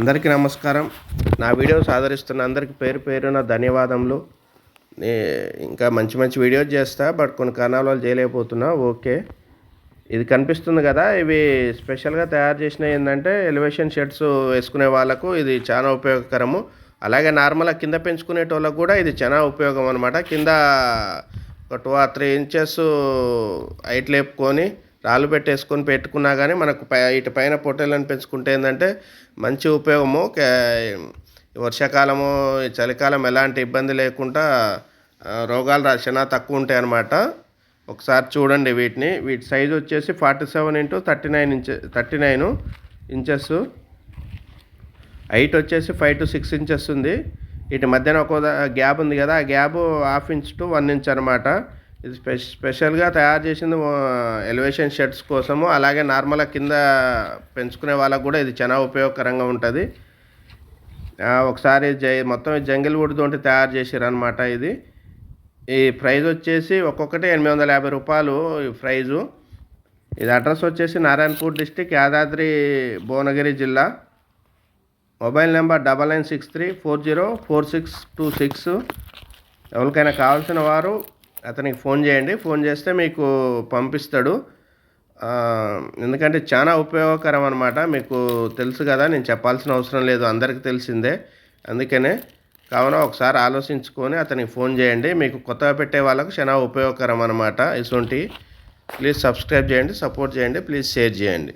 అందరికీ నమస్కారం. నా వీడియోస్ ఆదరిస్తున్న అందరికీ పేరు పేరున ధన్యవాదములు. నే- ఇంకా మంచి మంచి వీడియోస్ చేస్తా బట్ కొన్ని కారణాల వల్ల చేయలేకపోతున్నా. ఓకే. ఇది కనిపిస్తుంది కదా ఇవి స్పెషల్గా తయారు చేసినవి ఏంటంటే ఎలివేషన్ షర్ట్స్ వేసుకునే వాళ్ళకు ఇది చాలా ఉపయోగకరము. అలాగే నార్మల్గా కింద పెంచుకునేటోళ్ళకు కూడా ఇది చాలా ఉపయోగం అనమాట కింద ఒక two or three inches height లేపుకొని రాళ్ళు పెట్టేసుకొని పెట్టుకున్నా కానీ మనకు పై ఇటు పైన పొట్టేళ్ళని పెంచుకుంటే ఏంటంటే మంచి ఉపయోగము. వర్షాకాలము చలికాలం ఎలాంటి ఇబ్బంది లేకుండా రోగాలు రక్షణ తక్కువ ఉంటాయి అన్నమాట. ఒకసారి చూడండి వీటిని. వీటి సైజు వచ్చేసి forty seven into thirty nine inch thirty nine inches. Height వచ్చేసి ఫైవ్ టు సిక్స్ ఇంచెస్ ఉంది. వీటి మధ్యన ఒక గ్యాప్ ఉంది కదా. ఆ gap half inch to one inch అనమాట ఇది స్పె స్పెషల్గా తయారు చేసింది ఎలివేషన్ షర్ట్స్ కోసము అలాగే నార్మల్ కింద పెంచుకునే వాళ్ళకు కూడా ఇది చాలా ఉపయోగకరంగా ఉంటుంది. ఒకసారి జై మొత్తం జంగిల్ వుడ్ తోటి తయారు చేసారు అనమాట ఇది. ఈ ప్రైజ్ వచ్చేసి ఒక్కొక్కటి ఎనిమిది వందల యాభై రూపాయలు ఈ ప్రైజు. ఇది అడ్రస్ వచ్చేసి నారాయణపూర్ డిస్టిక్ యాదాద్రి భువనగిరి జిల్లా. Mobile number double nine six three four zero four six two six. ఎవరికైనా కావాల్సిన వారు అతనికి ఫోన్ చేయండి. ఫోన్ చేస్తే మీకు పంపిస్తాడు. ఎందుకంటే చాలా ఉపయోగకరం అనమాట మీకు తెలుసు కదా నేను చెప్పాల్సిన అవసరం లేదు. అందరికీ తెలిసిందే. అందుకనే కావున ఒకసారి ఆలోచించుకొని అతనికి ఫోన్ చేయండి. మీకు కొత్తగా పెట్టే వాళ్ళకు చాలా ఉపయోగకరం అనమాట ఇటువంటి ప్లీజ్ సబ్స్క్రైబ్ చేయండి సపోర్ట్ చేయండి ప్లీజ్ షేర్ చేయండి.